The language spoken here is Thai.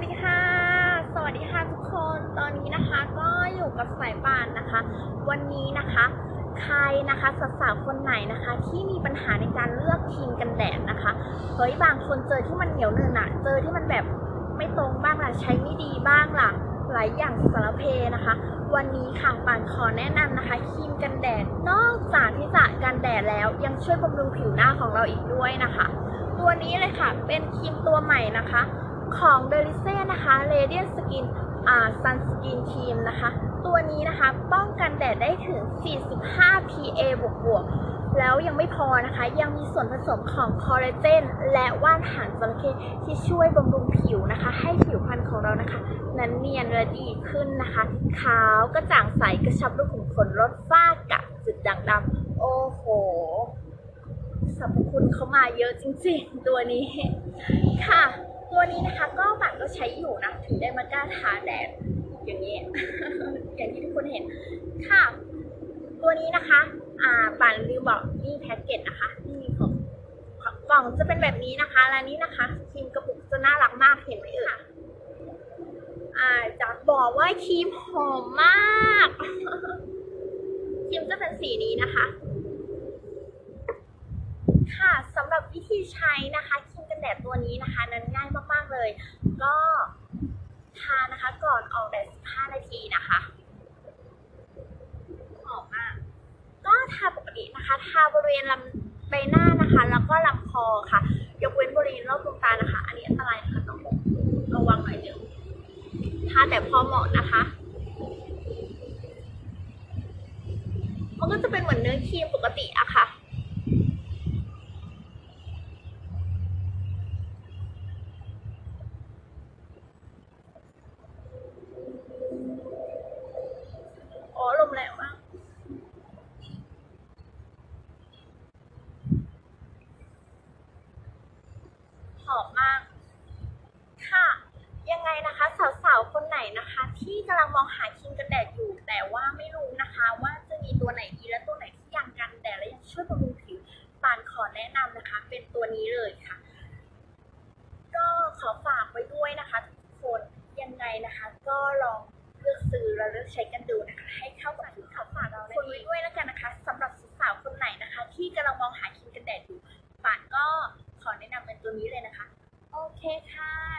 วัสดีค่ะ สวัสดีค่ะทุกคน ตอนนี้นะคะก็อยู่กับสายป่านนะคะ วันนี้นะคะ ใครนะคะสาวๆคนไหนนะคะ ที่มีปัญหาในการเลือกครีมกันแดดนะคะ เฮ้ยบางคนเจอที่มันเหนียวเนินอะเจอที่มันแบบไม่ตรงบ้างล่ะ ใช้ไม่ดีบ้างล่ะ หลายอย่างสารเพนะคะ วันนี้ค่ะป่านขอแนะนำนะคะครีมกันแดด นอกจากที่จะกันแดดแล้วยังช่วยบำรุงผิวหน้าของเราอีกด้วยนะคะ ตัวนี้เลยค่ะ เป็นครีมตัวใหม่นะคะ ของ d e l i c e นะคะ Radiant Skin อ่า Sun Skin Cream นะคะ ตัวนี้นะคะป้องกันแดดได้ถึง 45 PA บวกบวกแล้วยังไม่พอนะคะ ยังมีส่วนผสมของคอลลาเจนและว่านหางจระเข้ที่ช่วยบำรุงผิวนะคะ ให้ผิวพรรณของเรานะคะ นั้นเนียนและดีขึ้นนะคะ ขาวกระจ่างใสกระชับรูขุมขนลดฝ้ากระจุดด่างดำโอ้โหสรรพคุณเขามาเยอะจริงๆ ตัวนี้ค่ะ ตัวนี้นะคะก็ปักก็ใช้อยู่นะถึงได้มากล้าทาแดดอย่างนี้ อย่างที่ทุกคนเห็นค่ะ ตัวนี้นะคะ อ่าป่นลืมบอกนี่แพ็กเกจนะคะนี่ของของกล่องจะเป็นแบบนี้นะคะและนี้นะคะครีมกระปุกจะน่ารักมากเห็นไหมเอ่ยอ่าจะบอกว่าครีมหอมมากครีมจะเป็นสีนี้นะคะ ค่ะสำหรับวิธีใช้นะคะค นแดดตัวนี้นะคะ นั้นง่ายมากๆเลย ก็ทานะคะก่อนออกแดด 15 นาทีนะคะหอมมาก ก็ทาปกตินะคะ ทาบริเวณลำใบหน้านะคะ แล้วก็ลำคอค่ะ ยกเว้นบริเวณรอบดวงตานะคะ อันนี้อันตรายนะคะต้องระวังหน่อยเดียวทาแต่พอเหมาะนะคะมันก็จะเป็นเหมือนเนื้อครีมปกติอะค่ะ อมมาก ค่ะ ยังไงนะคะ สาวๆ คนไหนนะคะ ที่กำลังมองหาครีมกันแดดอยู่ แต่ว่าไม่รู้นะคะ ว่าจะมีตัวไหนดีและตัวไหนที่ยังกันแดดและยังช่วยบำรุงผิวปานขอแนะนำนะคะ เป็นตัวนี้เลยค่ะ ก็ขอฝากไว้ด้วยนะคะทุกคนยังไงนะคะ ก็ลองเลือกซื้อและเลือกใช้กันดูนะคะ ให้เข้ากับผิวขาวฝากเราคนไว้ด้วยแล้วกันนะคะสำหรับสาวๆคนไหนนะคะ ที่กำลังมองหาครีมกันแดดอยู่ปานก็ขอแนะนำเป็นตัวนี้เลยนะคะ เคค่ะ